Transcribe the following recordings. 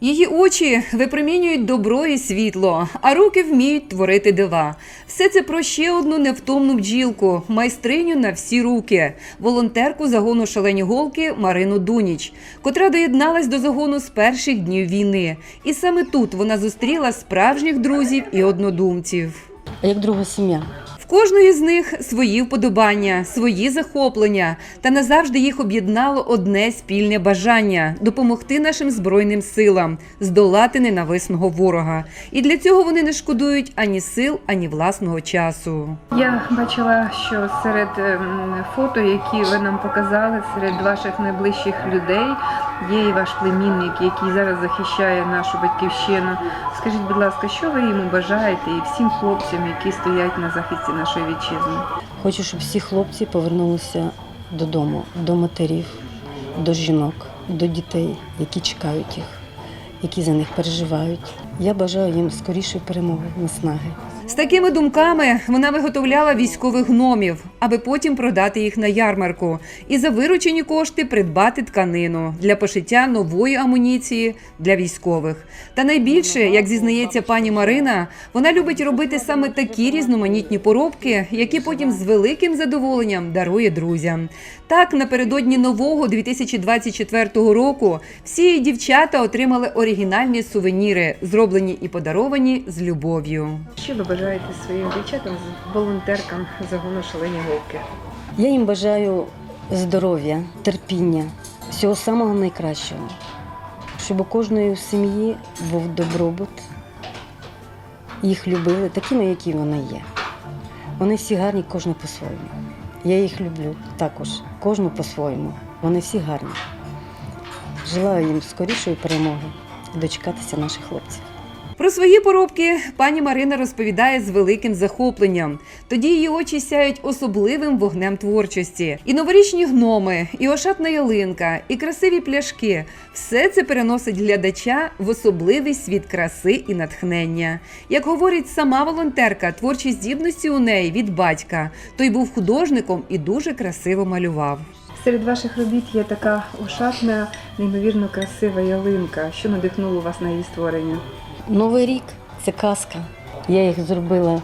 Її очі випромінюють добро і світло, а руки вміють творити дива. Все це про ще одну невтомну бджілку, майстриню на всі руки, волонтерку загону шалені голки Марину Дуніч, котра доєдналась до загону з перших днів війни. І саме тут вона зустріла справжніх друзів і однодумців. Як друга сім'я. Кожної з них свої вподобання, свої захоплення, та назавжди їх об'єднало одне спільне бажання допомогти нашим збройним силам здолати ненависного ворога. І для цього вони не шкодують ані сил, ані власного часу. Я бачила, що серед ем, фото, які ви нам показали, серед ваших найближчих людей є і ваш племінник, який зараз захищає нашу батьківщину. Скажіть, будь ласка, що ви йому бажаєте і всім хлопцям, які стоять на захисті нашої вітчизни? Хочу, щоб всі хлопці повернулися додому, до матерів, до жінок, до дітей, які чекають їх, які за них переживають. Я бажаю їм скорішої перемоги, наснаги. З такими думками вона виготовляла військових гномів, аби потім продати їх на ярмарку і за виручені кошти придбати тканину для пошиття нової амуніції для військових. Та найбільше, як зізнається пані Марина, вона любить робити саме такі різноманітні поробки, які потім з великим задоволенням дарує друзям. Так, напередодні нового 2024 року всі її дівчата отримали оригінальні сувеніри, зроблені і подаровані з любов'ю. Що ви бажаєте своїм дівчатам, волонтеркам загону шалені голки? Я їм бажаю здоров'я, терпіння, всього самого найкращого, щоб у кожної сім'ї був добробут, їх любили такими, які вони є. Вони всі гарні, кожен по-своєму. Я їх люблю також, кожну по-своєму. Вони всі гарні. Желаю їм скорішої перемоги і дочекатися наших хлопців. Про свої поробки пані Марина розповідає з великим захопленням. Тоді її очі сяють особливим вогнем творчості. І новорічні гноми, і ошатна ялинка, і красиві пляшки все це переносить глядача в особливий світ краси і натхнення. Як говорить сама волонтерка, творчі здібності у неї від батька. Той був художником і дуже красиво малював. Серед ваших робіт є така ошатна, неймовірно красива ялинка. Що надихнуло вас на її створення? Новий рік це казка. Я їх зробила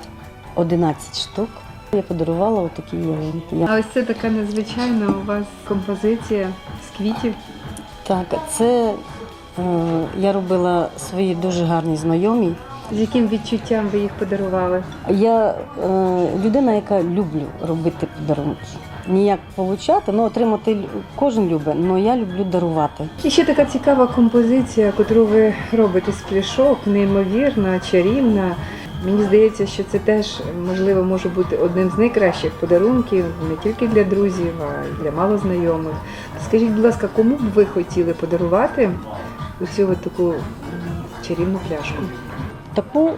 11 штук. Я подарувала отакі ялинки. А ось це така незвичайна у вас композиція з квітів. Так, це е, я робила своїй дуже гарній знайомій. З яким відчуттям ви їх подарували? Я е, людина, яка люблю робити подарунки. Ніяк получати, ну отримати кожен любить, але я люблю дарувати. І ще така цікава композиція, яку ви робите з пляшок, неймовірна, чарівна. Мені здається, що це теж можливо може бути одним з найкращих подарунків не тільки для друзів, а й для малознайомих. Скажіть, будь ласка, кому б ви хотіли подарувати оцю от таку чарівну пляшку? Таку е,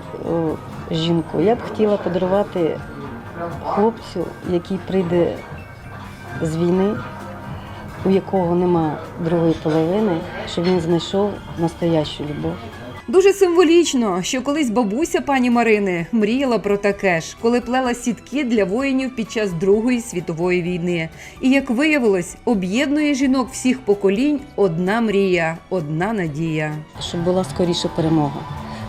жінку я б хотіла подарувати хлопцю, який прийде з війни, у якого нема другої половини, щоб він знайшов настоящу любов. Дуже символічно, що колись бабуся пані Марини мріяла про таке ж, коли плела сітки для воїнів під час Другої світової війни. І як виявилось, об'єднує жінок всіх поколінь одна мрія, одна надія. щоб була скоріша перемога,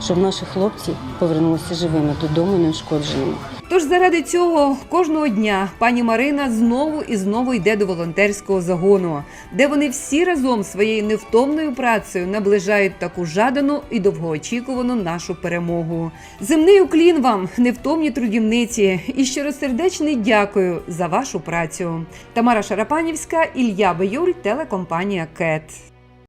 щоб наші хлопці повернулися живими додому неушкодженими. Тож заради цього кожного дня пані Марина знову і знову йде до волонтерського загону, де вони всі разом своєю невтомною працею наближають таку жадану і довгоочікувану нашу перемогу. Земний уклін вам, невтомні трудівниці, і щиросердечний дякую за вашу працю. Тамара Шарапанівська, Ілля Биюль, телекомпанія КЕТ.